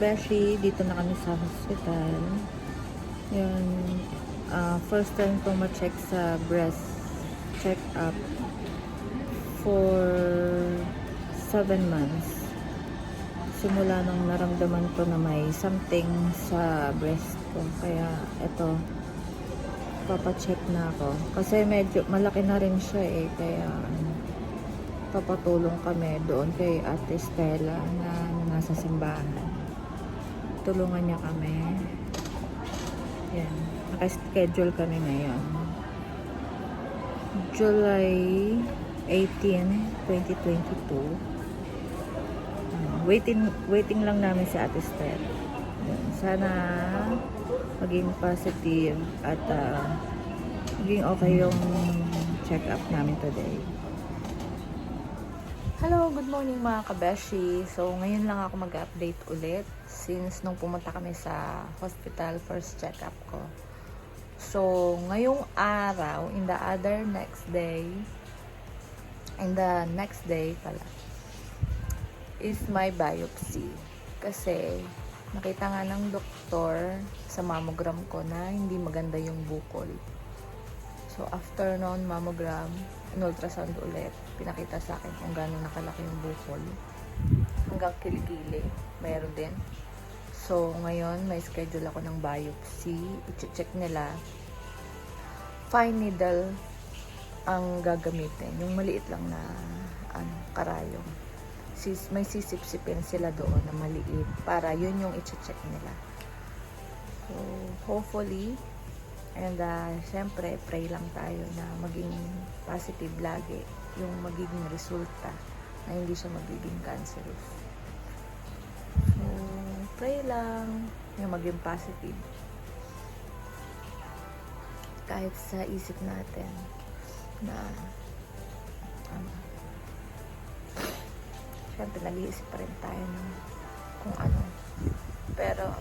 beshi, dito na kami sa hospital. Yun, ah, first time ko ma-check sa breast check-up for 7 months. Simula nung naramdaman ko na may something sa breast ko. Kaya ito, papacheck na ako. Kasi medyo malaki na rin siya eh. Kaya papatulong kami doon kay Ate Stella na nasa simbahan. Tulungan niya kami. Yan. Naka-schedule kami ngayon. July 18, 2022. Ah, waiting waiting lang namin si Ate. Yan. Sana maging positive at ah, maging okay yung check-up namin today. Hello, good morning mga kabeshi. So, ngayon lang ako mag-update ulit since nung pumunta kami sa hospital first check-up ko. So, ngayong araw, in the other next day, in the next day pala, is my biopsy. Kasi, nakita nga ng doktor sa mammogram ko na hindi maganda yung bukol. So, after noon mammogram, in-ultrasound ulit. Pinakita sa akin kung gano'n nakalaki yung bukol. Hanggang kilikili. Meron din. So, ngayon, may schedule ako ng biopsy. I-check nila. Fine needle ang gagamitin. Yung maliit lang na ano, karayong. Sis, may sisip-sipin sila doon na maliit. Para yun yung i-check nila. So, hopefully, And uh, syempre, pray lang tayo na maging positive lagi yung magiging resulta na hindi siya magiging cancerous. So, pray lang yung maging positive. Kahit sa isip natin na ano, syempre nag-iisip pa rin tayo ng kung ano. Pero,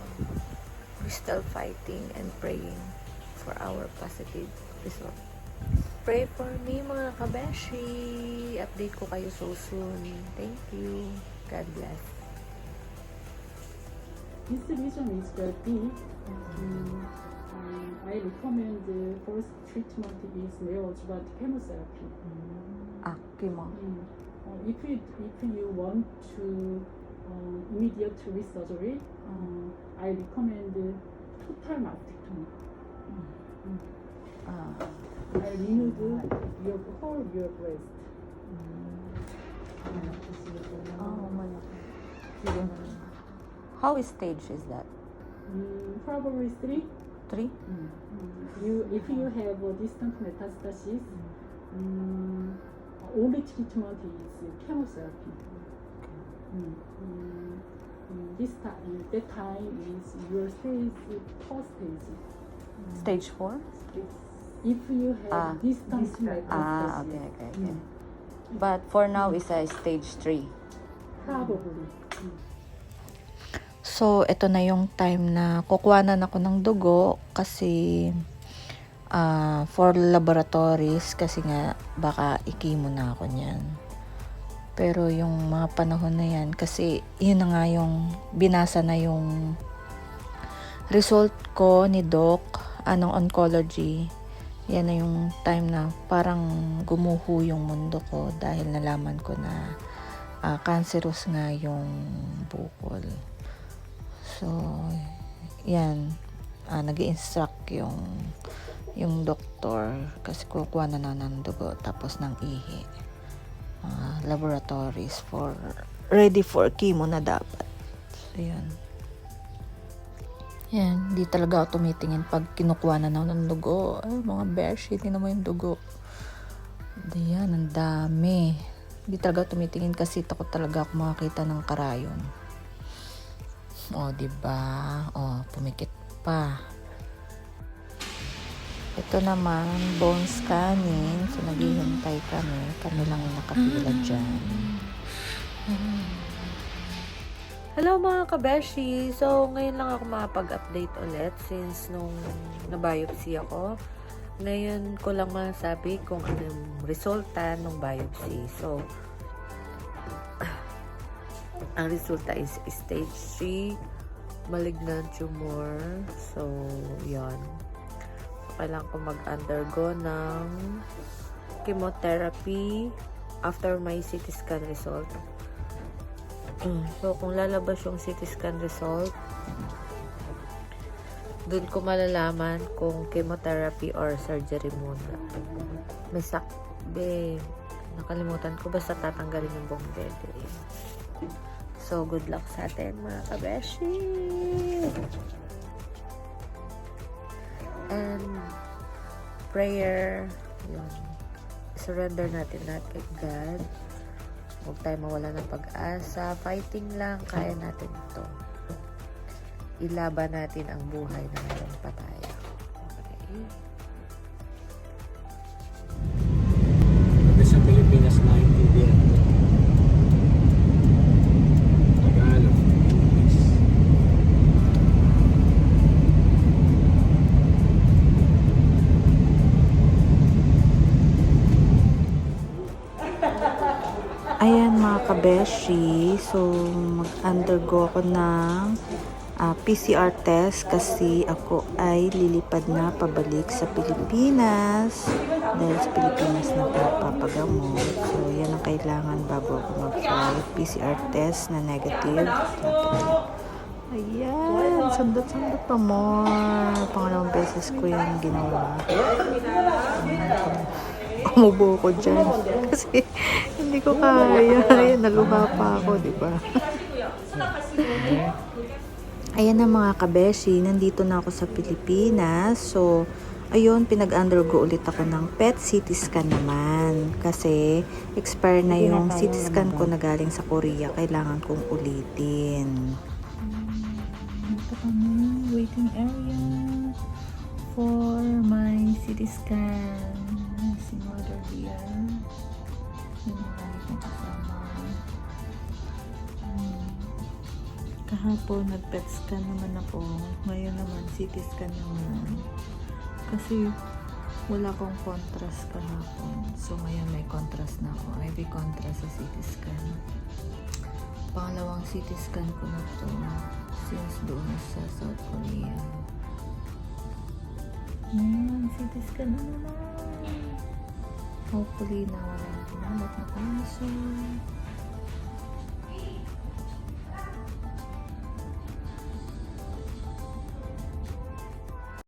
we're still fighting and praying for our positive result. Pray for me mga kabeshi. Update ko kayo so soon. Thank you. God bless. This lesion is very big. Mm, um, I recommend the first treatment is neoadjuvant chemotherapy. Ah, chemo. Mm. Uh, if you if you want to uh, immediate resurgery, uh, I recommend total mastectomy. Ah, I remove your whole your breast. oh, malaki. Sige. How stage is that? Mm, probably three. Three? Mm. You, if you have a distant metastasis, um, only treatment is chemotherapy. Mm. Mm, mm, this time, that time is your stage, first stage. Stage 4? If you have Ah. distant metastasis, Ah, okay, okay, okay. Mm. But for now, is a stage 3. probably. Mm. So, ito na yung time na kukuhanan ako ng dugo kasi ah, for laboratories kasi nga baka ikimo na ako niyan. Pero yung mga panahon na yan kasi yun na nga yung binasa na yung result ko ni Doc anong oncology. Yan na yung time na parang gumuho yung mundo ko dahil nalaman ko na ah, cancerous nga yung bukol. So, yan. Ah, nag instruct yung yung doktor kasi kukuha na na ng dugo tapos ng ihi. Ah, laboratories for ready for chemo na dapat. So, yan. Yan, di talaga ako tumitingin pag kinukuha na na ng dugo. Ay, mga beshi, hindi naman yung dugo. Di yan, ang dami. Di talaga ako tumitingin kasi takot talaga ako makakita ng karayon. O, di ba? O, pumikit pa. Ito naman, bone scanning. So, naghihintay kami. Kami lang yung nakapila dyan. Hello mga kabeshi! So, ngayon lang ako makapag-update ulit since nung na-biopsy ako. Ngayon ko lang masabi kung ano yung resulta ng biopsy. So, ang resulta is stage 3 malignant tumor. So, yon Kailangan ko mag-undergo ng chemotherapy after my CT scan result. So, kung lalabas yung CT scan result, doon ko malalaman kung chemotherapy or surgery muna. May sakbe. Nakalimutan ko. Basta tatanggalin yung buong dede. So, good luck sa atin mga kabeshi! And prayer, yun. Surrender natin kay God. Huwag tayo mawala ng pag-asa. Fighting lang. Kaya natin ito. Ilaban natin ang buhay na meron pa tayo. Okay? Ayan kabeshi, so mag-undergo ako ng ah, PCR test kasi ako ay lilipad na pabalik sa Pilipinas dahil sa Pilipinas na papagamot. So yan ang kailangan bago ako mag-flight. PCR test na negative. Ayan, sandot-sandot pa more. Pangalawang beses ko yan ginawa. Umubo ko dyan. Kasi hindi ko kaya. Ayan, naluha pa ako, di ba? Ayan na mga kabeshi, nandito na ako sa Pilipinas. So, ayun, pinag-undergo ulit ako ng PET CT scan naman. Kasi, expire na yung CT scan ko na galing sa Korea. Kailangan kong ulitin. Ito kami, waiting area for my CT scan. Si mother here. Lagi kong kasama. Kahapon nag-PET scan naman ako. Ngayon naman CT scan naman. Kasi wala akong contrast kahapon. So ngayon may contrast na ako. IV contrast sa CT scan. Pangalawang CT scan ko na to since doon sa South Korea. Ayan, CT scan na naman. Hopefully na wala yung pinalot na cancer.